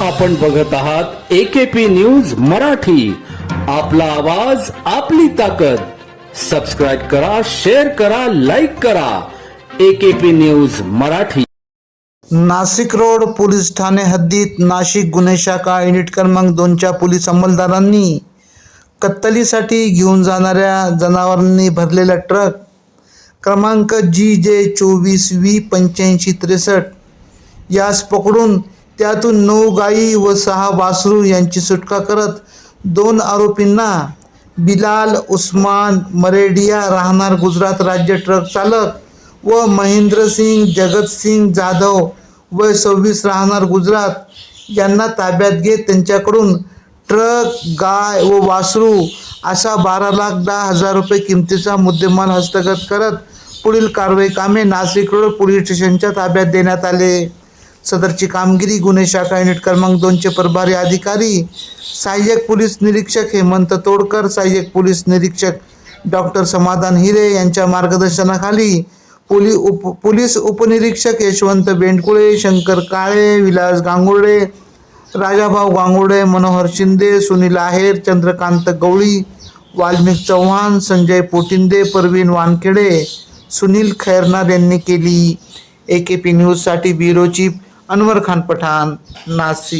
आपण बघत आहात एकेपी न्यूज मराठी. आपला आवाज आपली ताकद. सबस्क्राईब करा शेअर करा लाईक करा. AKP news Marathi. Nashik road police Thane हद्दीत नाशिक गुन्हे शाखा युनिट क्रमांक दोनच्या पोलीस अंमलदारांनी कत्तलीसाठी घेऊन जाणाऱ्या जनावरांनी भरलेला ट्रक क्रमांक जी जे चोवीस व्ही पंच्याऐंशी त्रेसष्ट यास पकडून त्यातून नऊ गायी व सहा वासरू यांची सुटका करत दोन आरोपींना बिलाल उस्मान मरेडिया राहणार गुजरात राज्य ट्रक चालक व महेंद्रसिंग जगतसिंग जाधव वय सव्वीस राहणार गुजरात यांना ताब्यात घेत त्यांच्याकडून ट्रक गाय व वासरू असा बारा लाख दहा हजार रुपये किमतीचा मुद्देमाल हस्तगत करत पुढील कारवाई कामे नाशिक रोड पोलीस स्टेशनच्या ताब्यात देण्यात आले. सदरची कामगिरी गुन्हे शाखा युनिट क्रमांक दोनचे प्रभारी अधिकारी सहाय्यक पोलीस निरीक्षक हेमंत तोडकर सहाय्यक पोलीस निरीक्षक डॉक्टर समाधान हिरे यांच्या मार्गदर्शनाखाली पोली उप पोलीस उपनिरीक्षक यशवंत बेंडकुळे शंकर काळे विलास गांगुर्डे राजाभाऊ गांगुर्डे मनोहर शिंदे सुनील आहेर चंद्रकांत गवळी वाल्मिक चव्हाण संजय पोटिंदे परवीन वानखेडे सुनील खैरनार यांनी केली. ए के पी न्यूजसाठी ब्युरो चीफ अनवर खान पठाण नासी